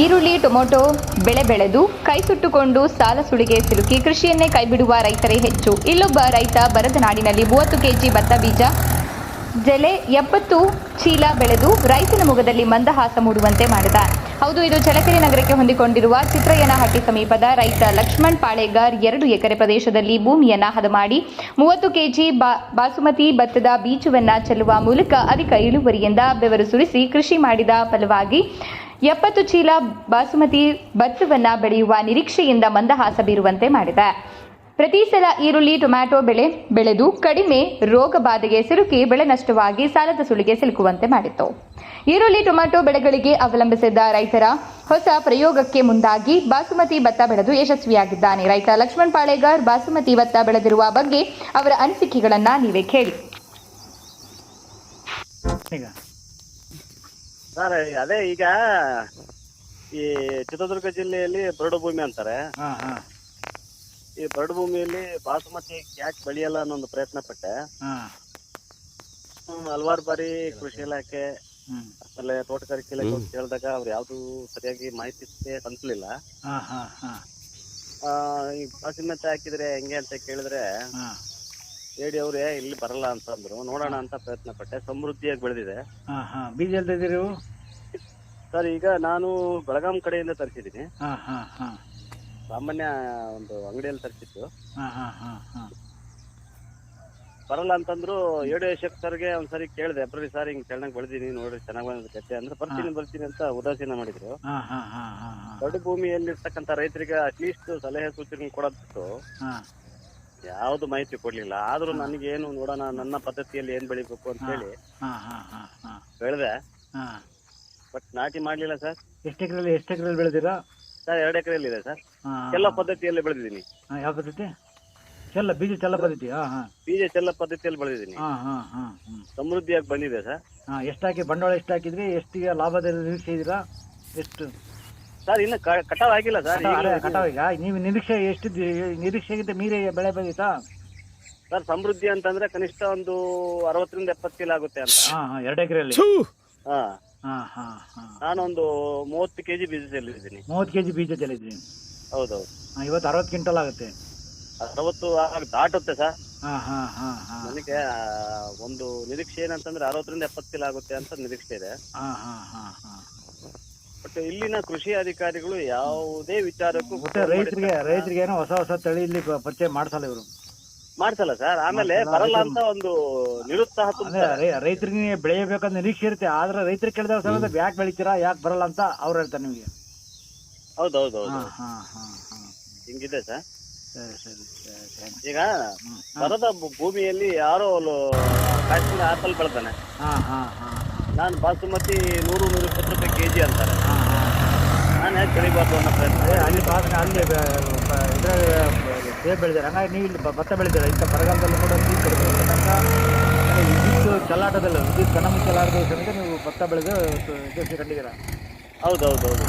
ಈರುಳ್ಳಿ, ಟೊಮೊಟೊ ಬೆಳೆ ಬೆಳೆದು ಕೈ ಸುಟ್ಟುಕೊಂಡು ಸಾಲ ಸುಳಿಗೆ ಸಿಲುಕಿ ಕೃಷಿಯನ್ನೇ ಕೈಬಿಡುವ ರೈತರೇ ಹೆಚ್ಚು. ಇಲ್ಲೊಬ್ಬ ರೈತ ಬರದ ನಾಡಿನಲ್ಲಿ ಮೂವತ್ತು ಕೆಜಿ ಭತ್ತ ಬೀಜ, ಜಲೆ ಎಪ್ಪತ್ತು ಚೀಲ ಬೆಳೆದು ರೈತನ ಮುಖದಲ್ಲಿ ಮಂದಹಾಸ ಮೂಡುವಂತೆ ಮಾಡಿದ. ಹೌದು, ಇದು ಚಳಕೆರೆ ನಗರಕ್ಕೆ ಹೊಂದಿಕೊಂಡಿರುವ ಚಿತ್ರಯ್ಯನಹಟ್ಟಿ ಸಮೀಪದ ರೈತ ಲಕ್ಷ್ಮಣ್ ಪಾಳೆಗಾರ್ ಎರಡು ಎಕರೆ ಪ್ರದೇಶದಲ್ಲಿ ಭೂಮಿಯನ್ನ ಹದ ಮಾಡಿ ಮೂವತ್ತು ಕೆಜಿ ಬಾ, ಬಾಸುಮತಿ ಭತ್ತದ ಬೀಜವನ್ನ ಚೆಲ್ಲುವ ಮೂಲಕ ಅಧಿಕ ಇಳುವರಿಯಿಂದ ಬೆವರು ಸುರಿಸಿ ಕೃಷಿ ಮಾಡಿದ ಫಲವಾಗಿ ಎಪ್ಪತ್ತು ಚೀಲ ಬಾಸುಮತಿ ಭತ್ತವನ್ನು ಬೆಳೆಯುವ ನಿರೀಕ್ಷೆಯಿಂದ ಮಂದಹಾಸ ಬೀರುವಂತೆ ಮಾಡಿದೆ. ಪ್ರತಿ ಸಲ ಈರುಳ್ಳಿ, ಟೊಮ್ಯಾಟೊ ಬೆಳೆ ಬೆಳೆದು ಕಡಿಮೆ ರೋಗ ಬಾಧೆಗೆ ಸಿಲುಕಿ ಬೆಳೆ ನಷ್ಟವಾಗಿ ಸಾಲದ ಸುಳಿಗೆ ಸಿಲುಕುವಂತೆ ಮಾಡಿತ್ತು. ಈರುಳ್ಳಿ, ಟೊಮ್ಯಾಟೊ ಬೆಳೆಗಳಿಗೆ ಅವಲಂಬಿಸಿದ್ದ ರೈತರ ಹೊಸ ಪ್ರಯೋಗಕ್ಕೆ ಮುಂದಾಗಿ ಬಾಸುಮತಿ ಭತ್ತ ಬೆಳೆದು ಯಶಸ್ವಿಯಾಗಿದ್ದಾನೆ. ರೈತ ಲಕ್ಷ್ಮಣ್ ಪಾಳೇಗಾರ್, ಬಾಸುಮತಿ ಭತ್ತ ಬೆಳೆದಿರುವ ಬಗ್ಗೆ ಅವರ ಅನಿಸಿಕೆಗಳನ್ನ ನೀವೇ ಕೇಳಿ. ಸರ್ ಅದೇ ಈಗ ಈ ಚಿತ್ರದುರ್ಗ ಜಿಲ್ಲೆಯಲ್ಲಿ ಬರಡು ಭೂಮಿ ಅಂತಾರೆ. ಹಾಂ ಹಾಂ. ಈ ಬರಡು ಭೂಮಿಯಲ್ಲಿ ಬಾಸುಮತಿ ಯಾಕೆ ಬೆಳೆಯಲ್ಲ ಅನ್ನೋ ಒಂದು ಪ್ರಯತ್ನ ಪಟ್ಟೆ ಹಾಂ. ಹ್ಮ್, ಹಲವಾರು ಬಾರಿ ಕೃಷಿ ಇಲಾಖೆ ಆಮೇಲೆ ತೋಟಗಾರಿಕೆ ಇಲಾಖೆ ಅಂತ ಕೇಳಿದಾಗ ಅವ್ರು ಯಾವ್ದು ಸರಿಯಾಗಿ ಮಾಹಿತಿ ತಲುಪಲಿಲ್ಲ ಹಾ ಹಾಂ ಹಾಂ. ಈ ಬಾಸುಮತಿ ಹಾಕಿದ್ರೆ ಹೆಂಗೆ ಅಂತ ಕೇಳಿದ್ರೆ ಹಾಂ. ಹೇಳಿ ಅವ್ರೆ ಇಲ್ಲಿ ಬರಲ್ಲ ಅಂತಂದ್ರು. ನೋಡೋಣ ಅಂತ ಪ್ರಯತ್ನ ಪಟ್ಟೆ. ಸಮೃದ್ಧಿಯಾಗಿ ಬೆಳೆದಿದೆ. ಹಾಂ ಹಾಂ. ಬೀಜ ಸರ್ ಈಗ ನಾನು ಬೆಳಗಾಂ ಕಡೆಯಿಂದ ತರಿಸಿದ್ದೀನಿ. ಹಾಂ ಹಾಂ ಹಾಂ. ಸಾಮಾನ್ಯ ಒಂದು ಅಂಗಡಿಯಲ್ಲಿ ತರಿಸಿದ್ದು. ಹಾಂ ಹಾಂ ಹಾಂ ಹಾಂ. ಬರಲ್ಲ ಅಂತಂದ್ರು ಏಳು ಯಶಕ್ ಸರ್ಗೆ ಒಂದ್ಸರಿ ಕೇಳಿದೆ. ಎಬ್ರಿ ಸರ್ ಹಿಂಗ್ ಚೆನ್ನಾಗಿ ಬೆಳೆದೀನಿ ನೋಡ್ರಿ ಚೆನ್ನಾಗಿ ಬಂದ ಕತೆ. ಅಂದ್ರೆ ಬರ್ತೀನಿ ಬರ್ತೀನಿ ಅಂತ ಉದಾಸೀನ ಮಾಡಿದ್ರು. ಹಾ ಹಾ ಹಾ ದೊಡ್ಡ ಭೂಮಿಯಲ್ಲಿರ್ತಕ್ಕಂಥ ರೈತರಿಗೆ ಅಟ್ಲೀಸ್ಟ್ ಸಲಹೆ ಸೂಚನೆ ಕೊಡೋದ್ ಬಿಟ್ಟು ಹಾಂ. ಯಾವ್ದು ಮಾಹಿತಿ ಕೊಡ್ಲಿಲ್ಲ. ಆದ್ರೂ ನನಗೇನು ನೋಡೋಣ ನನ್ನ ಪದ್ಧತಿಯಲ್ಲಿ ಏನ್ ಬೆಳಿಬೇಕು ಅಂತ ಹೇಳಿ ಹಾ ಹಾಂ ಹಾಂ ಹಾಂ. ಬೆಳೆದೆ. ಹಾಂ. ಬಟ್ ನಾಟಿ ಮಾಡ್ಲಿಲ್ಲ ಸರ್. ಎಷ್ಟು ಎಕರೆಯಲ್ಲಿ ಎಷ್ಟು ಎಕರೆಯಲ್ಲಿ ಬೆಳೆದಿರಾ? ಸರ್ ಎರಡು ಎಕರೆಯಲ್ಲಿ ಇದೆ ಸರ್. ಎಲ್ಲಾ ಚೆಲ್ಲ ಪದ್ಧತಿಯಲ್ಲಿ ಬೆಳೆದಿದ್ದೀನಿ. ಹಾಂ ಯಾವ ಪದ್ಧತಿ? ಚೆಲ್ಲ ಬೀಜ ಚೆಲ್ಲ ಪದ್ಧತಿ. ಹಾ ಹಾಂ. ಬೀಜ ಚೆಲ್ಲ ಪದ್ಧತಿಯಲ್ಲಿ ಬೆಳೆದಿದ್ದೀನಿ. ಹಾಂ ಹಾಂ ಹಾಂ ಹ್ಞೂ ಸಮೃದ್ಧಿಯಾಗಿ ಬಂದಿದೆ ಸರ್. ಎಷ್ಟಾಕಿ ಎಷ್ಟು ಹಾಕಿ ಬಂಡವಾಳ ಎಷ್ಟು ಹಾಕಿದ್ರಿ ಎಷ್ಟಿಗೆ ಲಾಭದಲ್ಲಿ ನಿರೀಕ್ಷೆ ಇದ್ದೀರಾ ಎಷ್ಟು? ಸರ್ ಇನ್ನು ಕ- ಕಟಾವ್ ಆಗಿಲ್ಲ ಸರ್ ಕಟಾವ್ ಅದೇ ಈಗಲೂ ಕಟಾವ್ ಈಗ. ನೀವು ನಿರೀಕ್ಷೆ ಎಷ್ಟು ನಿರೀಕ್ಷೆಗಿಂತ ಮೀರೆ ಬೆಳೆ ಬಂದಿತ್ತಾ ಸರ್ ಸಮೃದ್ಧಿ ಅಂತಂದ್ರೆ ಕನಿಷ್ಠ ಒಂದು ಅರವತ್ತರಿಂದ ಎಪ್ಪತ್ತು ಕಿಲೋ ಆಗುತ್ತೆ ಅಂತ. ಹಾಂ ಹಾಂ ಎರಡು ಎಕರೆಯಲ್ಲಿ. ಹಾ. ಹಾಂ ಹಾಂ ಹಾಂ. ನಾನೊಂದು ಮೂವತ್ತು ಕೆಜಿ ಬೀಜ ಚೆಲ್ಲಿದ್ದೀನಿ ಮೂವತ್ತು ಕೆಜಿ ಬೀಜ ಚೆಲ್ಲಿದ್ರಿ ಹೌದೌದು. ಹಾಂ ಇವತ್ತು ಅರವತ್ತು ಕ್ವಿಂಟಲ್ ಆಗುತ್ತೆ. ಅರವತ್ತು ಆಗ ದಾಟುತ್ತೆ ಸರ್. ಹಾ ಹಾ ಹಾ ಹಾಂ. ನನಗೆ ಆ, ಒಂದು ನಿರೀಕ್ಷೆ ಏನಂತಂದ್ರೆ ಅರವತ್ತರಿಂದ ಎಪ್ಪತ್ತು ಕಿಲೋ ಆಗುತ್ತೆ ಅಂತ ನಿರೀಕ್ಷೆ ಇದೆ. ಹಾ ಹಾ ಹಾ ಹಾಂ. ಬಟ್ ಇಲ್ಲಿನ ಕೃಷಿ ಅಧಿಕಾರಿಗಳು ಯಾವುದೇ ವಿಚಾರಕ್ಕೂ ಮತ್ತೆ ರೈತರಿಗೆ ರೈತರಿಗೆ ಏನೋ ಹೊಸ ಹೊಸ ತಳಿ ಇಲ್ಲಿ ಪರಿಚಯ ಮಾಡ್ಸಲ್ಲ ಇವರು. ಮಾಡ್ಸಲ್ಲ ಸರ್. ಆಮೇಲೆ ಬರಲ್ಲ ಅಂತ ಒಂದು ನಿರುತ್ಸಾಹ ರೈತರಿಗೆ ಬೆಳೆಯಬೇಕಂತ ನಿರೀಕ್ಷೆ ಇರುತ್ತೆ. ಆದ್ರೆ ರೈತರು ಕೇಳಿದಾಗ ಸರ್ ಯಾಕೆ ಬೆಳಿತೀರಾ ಯಾಕೆ ಬರಲ್ಲ ಅಂತ ಅವ್ರು ಹೇಳ್ತಾರೆ ನಿಮಗೆ. ಹೌದೌದು ಹಾಂ ಹೌದು ಹಾಂ ಹಾಂ ಹಾಂ. ಹಿಂಗಿದೆ ಸರ್. ಈಗ. ಬರದ ಭೂಮಿಯಲ್ಲಿ ಯಾರೋ ಆಪಲ್ ಬೆಳ್ತಾನೆ. ಹಾ ಹಾ ಹಾಂ. ನಾನು ಬಾಸುಮತಿ ನೂರು ನೂರ ಇಪ್ಪತ್ತು ರೂಪಾಯಿ ಕೆಜಿ ಅಂತಾರೆ. ಹಾಂ ಹಾಂ ನಾನು ಯಾಕೆ ಬೆಳಿಬಾರ್ದು ಅನ್ನೋ ಪ್ರಯತ್ನ ಅಲ್ಲಿ ಅಲ್ಲಿ ಇದ್ರ ಸೇಬ್ ಬೆಳೆದಿರ ಹಂಗಾಗಿ ನೀವು ಇಲ್ಲಿ ಭತ್ತ ಬೆಳೆದಿರ ಇಂಥ ಬರಗಾಲದಲ್ಲಿ ಕೂಡ ನೀರು ಕಡಿಮೆ ತನಕ ವಿದ್ಯುತ್ ಚಲ್ಲಾಟದಲ್ಲಿ ವಿದ್ಯುತ್ ಕಣಮ ಮುಚ್ಚಲಾರದು ಸಮೇತ ನೀವು ಭತ್ತ ಬೆಳೆದು ಯಶಸ್ವಿ ಹೌದು ಹೌದು ಹೌದು